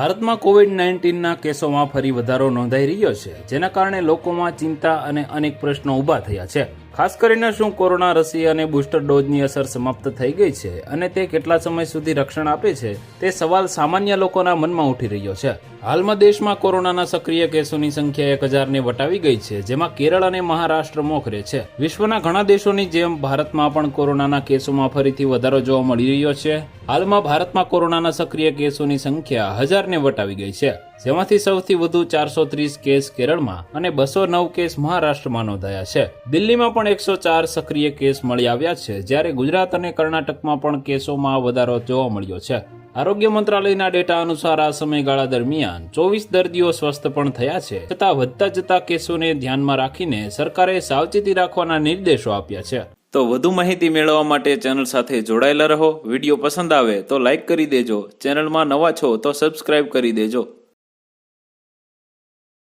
ભારતમાં કોવિડ નાઇન્ટીનના કેસોમાં ફરી વધારો નોંધાઈ રહ્યો છે, જેના કારણે લોકોમાં ચિંતા અને અનેક પ્રશ્નો ઊભા થયા છે. ખાસ કરીને શું કોરોના રસી અને બૂસ્ટર ડોઝની અસર સમાપ્ત થઈ ગઈ છે અને તે કેટલા સમય સુધી રક્ષણ આપે છે તે સવાલ સામાન્ય લોકોના મનમાં ઉઠી રહ્યો છે. હાલમાં દેશમાં કોરોનાના સક્રિય કેસોની સંખ્યા એક હજારને વટાવી ગઈ છે, જેમાં કેરળ અને મહારાષ્ટ્ર મોખરે છે. વિશ્વના ઘણા દેશોની જેમ ભારતમાં પણ કોરોનાના કેસોમાં ફરીથી વધારો જોવા મળી રહ્યો છે. હાલમાં ભારતમાં કોરોનાના સક્રિય કેસોની સંખ્યા હજારને વટાવી ગઈ છે. જેમાંથી સૌથી વધુ ચારસો ત્રીસ કેસ કેરળમાં અને બસો નવ કેસ મહારાષ્ટ્રમાં નોંધાયા છે. દિલ્હીમાં પણ એકસો ચાર સક્રિય કેસ મળી આવ્યા છે, જ્યારે ગુજરાત અને કર્ણાટકમાં પણ કેસોમાં વધારો જોવા મળ્યો છે. આરોગ્ય મંત્રાલયના ડેટા અનુસાર આ સમયગાળા દરમિયાન ચોવીસ દર્દીઓ સ્વસ્થ પણ થયા છે, છતાં વધતા જતા કેસોને ધ્યાનમાં રાખીને સરકારે સાવચેતી રાખવાના નિર્દેશો આપ્યા છે. તો વધુ માહિતી મેળવવા માટે ચેનલ સાથે જોડાયેલા રહો. વીડિયો પસંદ આવે તો લાઈક કરી દેજો. ચેનલમાં નવા છો તો સબસ્ક્રાઇબ કરી દેજો.